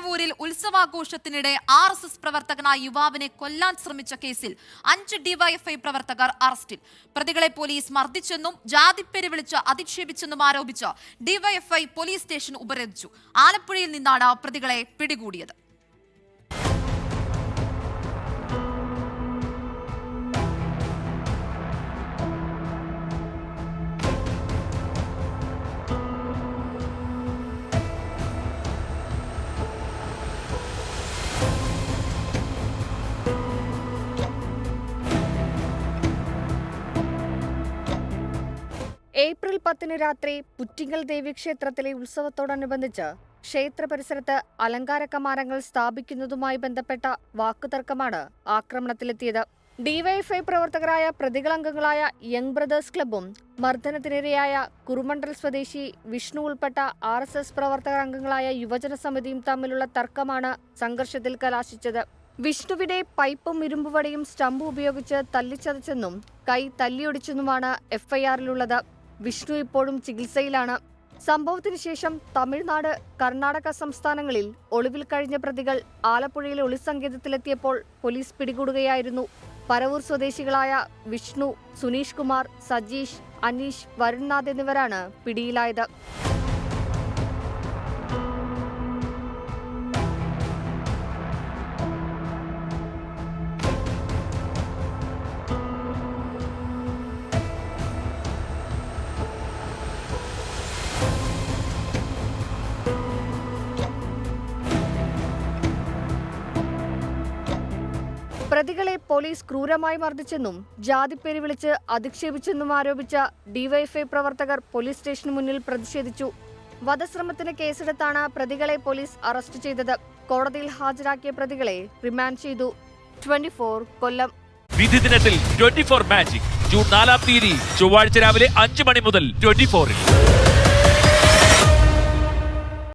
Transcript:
പരവൂരിൽ ഉത്സവാഘോഷത്തിനിടെ R S S പ്രവർത്തകനായ യുവാവിനെ കൊല്ലാൻ ശ്രമിച്ച കേസിൽ അഞ്ച് ഡിവൈഎഫ്ഐ പ്രവർത്തകർ അറസ്റ്റിൽ. പ്രതികളെ പോലീസ് മർദ്ദിച്ചെന്നും ജാതിപ്പേര് വിളിച്ച് അധിക്ഷേപിച്ചെന്നും ആരോപിച്ച് ഡിവൈഎഫ്ഐ പോലീസ് സ്റ്റേഷൻ ഉപരോധിച്ചു. ആലപ്പുഴയിൽ നിന്നാണ് പ്രതികളെ പിടികൂടിയത്. ഏപ്രിൽ പത്തിന് രാത്രി പുറ്റിങ്ങൽ ദേവീക്ഷേത്രത്തിലെ ഉത്സവത്തോടനുബന്ധിച്ച് ക്ഷേത്ര പരിസരത്ത് അലങ്കാര കമാനങ്ങൾ സ്ഥാപിക്കുന്നതുമായി ബന്ധപ്പെട്ട വാക്കുതർക്കമാണ് ആക്രമണത്തിലെത്തിയത്. ഡിവൈഎഫ്ഐ പ്രവർത്തകരായ പ്രതികളംഗങ്ങളായ യങ് ബ്രദേഴ്സ് ക്ലബും മർദ്ദനത്തിനിരയായ കുറുമണ്ഡൽ സ്വദേശി വിഷ്ണു ഉൾപ്പെട്ട ആർ എസ് എസ് പ്രവർത്തക അംഗങ്ങളായ യുവജന സമിതിയും തമ്മിലുള്ള തർക്കമാണ് സംഘർഷത്തിൽ കലാശിച്ചത്. വിഷ്ണുവിനെ പൈപ്പും ഇരുമ്പുവടിയും സ്റ്റമ്പും ഉപയോഗിച്ച് തല്ലിച്ചതച്ചെന്നും കൈ തല്ലിയൊടിച്ചെന്നുമാണ് എഫ്ഐആറിലുള്ളത്. വിഷ്ണു ഇപ്പോഴും ചികിത്സയിലാണ്. സംഭവത്തിന് ശേഷം തമിഴ്നാട് കർണാടക സംസ്ഥാനങ്ങളിൽ ഒളിവിൽ കഴിഞ്ഞ പ്രതികൾ ആലപ്പുഴയിലെ ഒളിസങ്കേതത്തിലെത്തിയപ്പോൾ പോലീസ് പിടികൂടുകയായിരുന്നു. പരവൂർ സ്വദേശികളായ വിഷ്ണു സുനീഷ് കുമാർ സജീഷ് അനീഷ് വരുൺനാഥ് എന്നിവരാണ് പിടിയിലായത്. പ്രതികളെ പോലീസ് ക്രൂരമായി മർദ്ദിച്ചെന്നും ജാതിപ്പേര് വിളിച്ച് അധിക്ഷേപിച്ചെന്നും ആരോപിച്ച ഡിവൈഎഫ്ഐ പ്രവർത്തകർ പോലീസ് സ്റ്റേഷന് മുന്നിൽ പ്രതിഷേധിച്ചു. വധശ്രമത്തിന് കേസെടുത്താണ് പ്രതികളെ പോലീസ് അറസ്റ്റ് ചെയ്തത്. കോടതിയിൽ ഹാജരാക്കിയ പ്രതികളെ റിമാൻഡ് ചെയ്തു. ട്വന്റി കൊല്ലം. വിധി ദിനത്തിൽ ട്വന്റി മാജിക്. ജൂൺ നാലാം തീയതി ചൊവ്വാഴ്ച രാവിലെ അഞ്ച് മണി മുതൽ ട്വന്റി ഫോറിൽ.